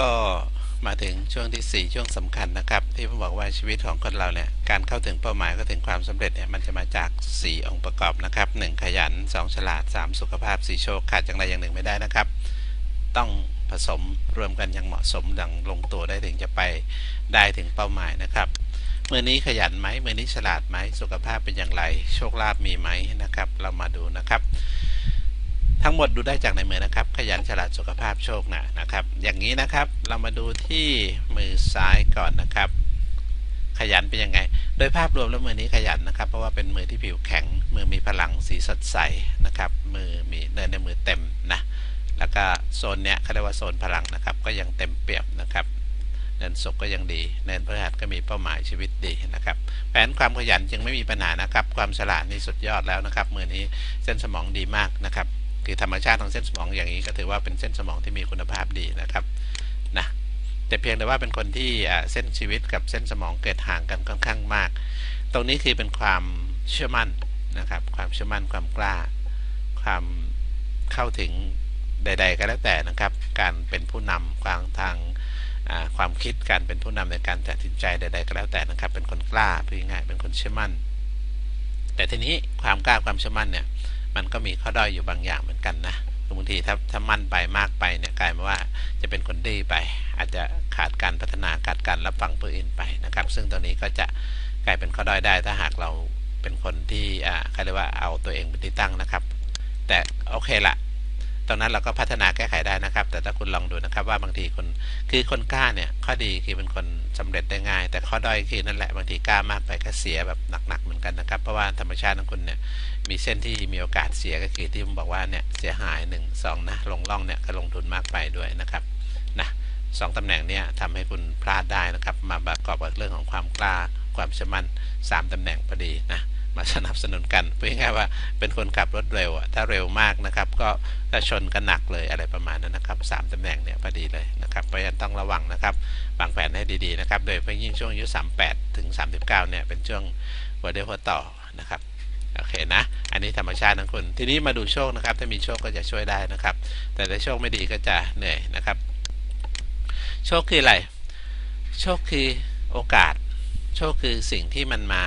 ก็มาถึงช่วงที่ 4 ช่วงสำคัญนะครับ ที่ผมบอกว่าชีวิตของคนเราเนี่ยการเข้าถึงเป้าหมายก็ถึงความสำเร็จเนี่ยมันจะมาจาก 4 องค์ประกอบนะครับ 1 ขยัน 2 ฉลาด 3 สุขภาพ 4 โชคขาดอย่างใดอย่างหนึ่งไม่ได้นะครับ ต้องผสมรวมกันอย่างเหมาะสมดังลงตัวได้ถึงจะไปได้ถึงเป้าหมายนะครับมือนี้ขยันไหมมือนี้ฉลาดไหมสุขภาพเป็นอย่างไร โชคลาภมีไหมนะครับ เรามาดูนะครับ ทั้งหมดดูได้จากในมือนะครับ ขยันฉลาดสุขภาพโชคนะนะครับ อย่างนี้นะครับเรามาดูที่มือซ้ายก่อนนะครับ ขยันเป็นยังไง โดยภาพรวมแล้วมือนี้ขยันนะครับ เพราะว่าเป็นมือที่ผิวแข็ง มือมีพลังสีสดใสนะครับ มือมีเนินในมือเต็มนะแล้วก็โซนเนี้ยเขาเรียกว่าโซนพลังนะครับ ก็ยังเต็มเปี่ยมนะครับเนินศกก็ยังดี เนินพฤหัสก็มีเป้าหมายชีวิตดีนะครับแผนความขยันจึงไม่มีปัญหานะครับ ความฉลาดนี่สุดยอดแล้วนะครับมือนี้เส้นสมองดีมากนะครับ คือธรรมชาติของเส้นสมองอย่างนี้ก็ถือว่าเป็นเส้นสมองที่มีคุณภาพดีนะครับนะแต่เพียงแต่ว่าเป็นคนที่เส้นชีวิตกับเส้นสมองเกิดห่างกันค่อนข้างมาก ตรงนี้คือเป็นความเชื่อมั่นนะครับ ความเชื่อมั่นความกล้า ความเข้าถึงใด ๆ ก็แล้วแต่นะครับ การเป็นผู้นำความทางความคิดการเป็นผู้นำในการตัดสินใจใด ๆ ก็แล้วแต่นะครับ เป็นคนกล้าพูดง่ายเป็นคนเชื่อมั่น แต่ทีนี้ความกล้าความเชื่อมั่นเนี่ย มันก็มีข้อด้อยอยู่บางอย่างเหมือนกันนะบางทีถ้าถ้ามั่นไปมากไปเนี่ยกลายมาว่าจะเป็นคนดื้อไป อาจจะขาดการพัฒนาขาดการรับฟังผู้อื่นไปนะครับ ซึ่งตรงนี้ก็จะกลายเป็นข้อด้อยได้ถ้าหากเราเป็นคนที่อ่าเขาเรียกว่าเอาตัวเองเป็นที่ตั้งนะครับ แต่โอเคละ ตรงนั้นเราก็พัฒนาแก้ไขได้นะครับ แต่ถ้าคุณลองดูนะครับว่าบางทีคนคือคนกล้าเนี่ยข้อดีคือเป็นคนสำเร็จได้ง่าย แต่ข้อด้อยคือนั่นแหละบางทีกล้ามากไปก็เสียแบบหนักๆเหมือนกันนะครับ เพราะว่าธรรมชาติของคุณเนี่ยมีเส้นที่มีโอกาสเสียก็คือที่ผมบอกว่าเนี่ยเสียหาย1 2นะลงล่องเนี่ยก็ลงทุนมากไปด้วยนะครับนะสองตำแหน่งเนี่ยทำให้คุณพลาดได้นะครับ มาประกอบกับเรื่องของความกล้าความเชื่อมั่น3ตำแหน่งพอดีนะ มาสนับสนุนกันพูดง่ายว่าเป็นคนขับรถเร็วอะถ้าเร็วมากนะครับ ก็จะชนกันหนักเลยอะไรประมาณนั้นนะครับสามตำแหน่งเนี่ยพอดีเลยนะครับเพราะฉะนั้นต้องระวังนะครับวางแผนให้ดีๆนะครับ โดยเฉพาะยิ่งช่วงอายุ38 ถึง 39 เนี่ยเป็นช่วงหัวเดียวหัวต่อนะครับโอเคนะ อันนี้ธรรมชาติของคุณทีนี้มาดูโชคนะครับ ถ้ามีโชคก็จะช่วยได้นะครับ แต่ถ้าโชคไม่ดีก็จะเหนื่อยนะครับ โชคคืออะไร โชคคือโอกาส โชคคือสิ่งที่มันมา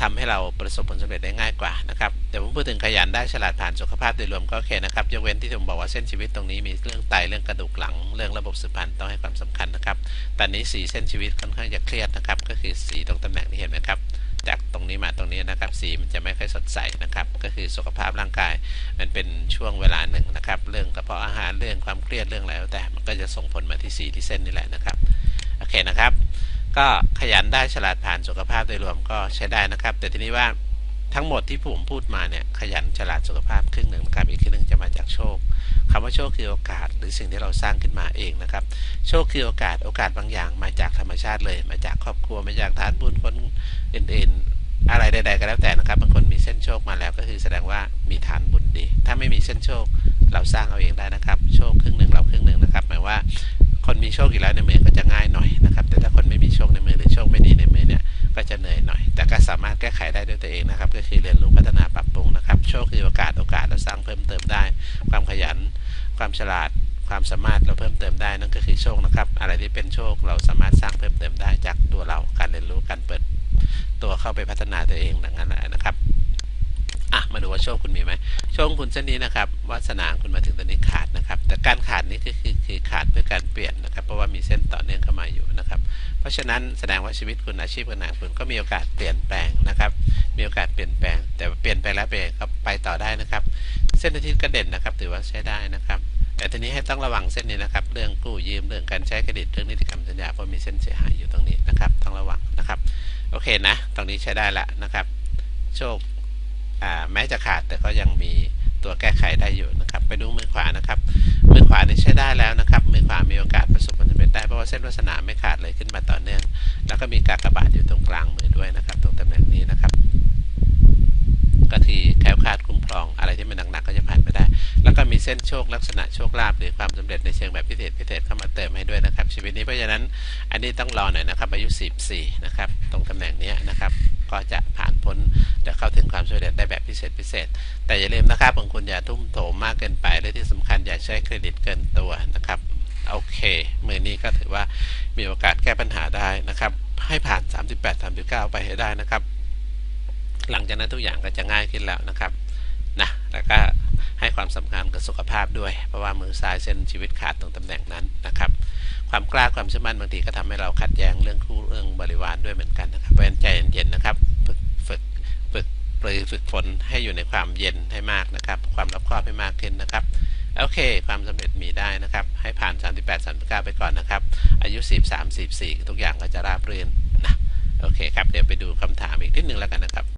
ทำให้เราประสบผลสำเร็จได้ง่ายกว่านะครับแต่ผมพูดถึงขยันได้ฉลาดผ่านสุขภาพโดยรวมก็โอเคนะครับยกเว้นที่ผมบอกว่าเส้นชีวิตตรงนี้มีเรื่องไตเรื่องกระดูกหลัง เรื่องระบบสืบพันธุ์ต้องให้ความสำคัญนะครับตอนนี้สีเส้นชีวิตค่อนข้างจะเครียดนะครับ ก็คือสีตรงตำแหน่งที่เห็นไหมครับจากตรงนี้มาตรงนี้นะครับสีมันจะไม่ค่อยสดใสนะครับ ก็คือสุขภาพร่างกาย มันเป็นช่วงเวลาหนึ่งนะครับ เรื่องกระเพาะอาหารเรื่องความเครียดเรื่องอะไรแต่มันก็จะส่งผลมาที่สีที่เส้นนี่แหละนะครับโอเคนะครับ ก็ขยันได้ฉลาดผ่านสุขภาพโดยรวมก็ใช้ได้นะครับ แต่ทีนี้ว่าทั้งหมดที่ผมพูดมาเนี่ยขยันฉลาดสุขภาพครึ่งหนึ่งนะครับอีกครึ่งหนึ่งจะมาจากโชคคำว่าโชคคือโอกาส หรือสิ่งที่เราสร้างขึ้นมาเองนะครับ โชคคือโอกาสโอกาสบางอย่างมาจากธรรมชาติเลย มาจากครอบครัวมาจากทานบุญคนอื่นๆ อะไรใดๆก็แล้วแต่นะครับบางคนมีเส้นโชคมาแล้วก็คือแสดงว่ามีฐานบุญดี ถ้าไม่มีเส้นโชคเราสร้างเอาเองได้นะครับ โชคครึ่งหนึ่งเราครึ่งหนึ่งนะครับหมายว่าคนมีโชคอยู่แล้วในเมืองก็จะง่ายหน่อย จะเหนื่อยหน่อย แต่ก็สามารถแก้ไขได้ด้วยตัวเองนะครับ ก็คือเรียนรู้พัฒนาปรับปรุงนะครับ โชคคือโอกาสโอกาสเราสร้างเพิ่มเติมได้ ความขยัน ความฉลาด ความสามารถเราเพิ่มเติมได้นั่นก็คือโชคนะครับ อะไรที่เป็นโชคเราสามารถสร้างเพิ่มเติมได้จากตัวเรา การเรียนรู้การเปิดตัวเข้าไปพัฒนาตัวเองดังนั้นนะครับอะมาดูว่าโชคคุณมีไหมโชคคุณเส้นนี้นะครับวาสนาคุณมาถึงตอนนี้ขาดนะครับ แต่การขาดนี้ก็คือคือขาดเพื่อการเปลี่ยนนะครับ เพราะว่ามีเส้นต่อเนื่องเข้ามาอยู่นะครับ ราะฉะนั้นแสดงว่าชีวิตคุณอาชีพการงานคุณก็มีโอกาสเปลี่ยนแปลงนะครับ มีโอกาสเปลี่ยนแปลง แต่เปลี่ยนไปแล้วเปลี่ยนก็ไปต่อได้นะครับ เส้นอาทิตย์ก็เด่นนะครับ ถือว่าใช้ได้นะครับ แต่ทีนี้ให้ต้องระวังเส้นนี้นะครับ เรื่องกู้ยืมเรื่องการใช้เครดิตเรื่องนิติกรรมสัญญาเพราะมีเส้นเสียหายอยู่ตรงนี้นะครับ ต้องระวังนะครับ โอเคนะ ตรงนี้ใช้ได้ละนะครับ โชคแม้จะขาดแต่ก็ยังมีตัวแก้ไขได้อยู่นะครับ ไปดูมือขวานะครับ มือขวานี่ใช้ได้แล้วนะครับ มือขวามีโอกาสประสบผล ได้เพราะว่าเส้นวัสนาไม่ขาดเลยขึ้นมาต่อเนื่อง แล้วก็มีกากบาทอยู่ตรงกลางมือด้วยนะครับ ตรงตำแหน่งนี้นะครับ ก็ทีแคล้วคลาดคุ้มครองอะไรที่มันหนักๆก็จะผ่านไปได้ แล้วก็มีเส้นโชคลักษณะโชคลาภหรือความสำเร็จในเชิงแบบพิเศษพิเศษเข้ามาเติมให้ด้วยนะครับ ชีวิตนี้เพราะฉะนั้นอันนี้ต้องรอหน่อยนะครับอายุ 14 นะครับ ตรงตำแหน่งนี้นะครับก็จะผ่านพ้นจะเข้าถึงความสำเร็จได้แบบพิเศษพิเศษ แต่อย่าลืมนะครับบางคนอย่าทุ่มโถมมากเกินไปและที่สำคัญอย่าใช้เครดิตเกินตัวนะครับ โอเคมือนี้ก็ถือว่ามีโอกาสแก้ปัญหาได้นะครับ ให้ผ่าน 38 39 ไปให้ได้นะครับ หลังจากนั้นทุกอย่างก็จะง่ายขึ้นแล้วนะครับนะแล้วก็ให้ความสำคัญกับสุขภาพด้วย เพราะว่ามือซ้ายเส้นชีวิตขาดตรงตำแหน่งนั้นนะครับ ความกล้าความเชื่อมั่นบางทีก็ทำให้เราขัดแย้งเรื่องคู่เรื่องบริวารด้วยเหมือนกันนะครับเพราะฉะนั้นใจเย็นๆนะครับฝึกฝึกฝึกปรือฝึกฝนให้อยู่ในความเย็นให้มากนะครับ ความรอบคอบให้มากขึ้นนะครับ โอเค ความสำเร็จมีได้นะครับ ให้ผ่าน 38 39 ไปก่อนนะครับ อายุ43 44 ทุกอย่างก็จะราบรื่นนะ โอเคครับ เดี๋ยวไปดูคำถามอีกนิดนึงแล้วกันนะครับ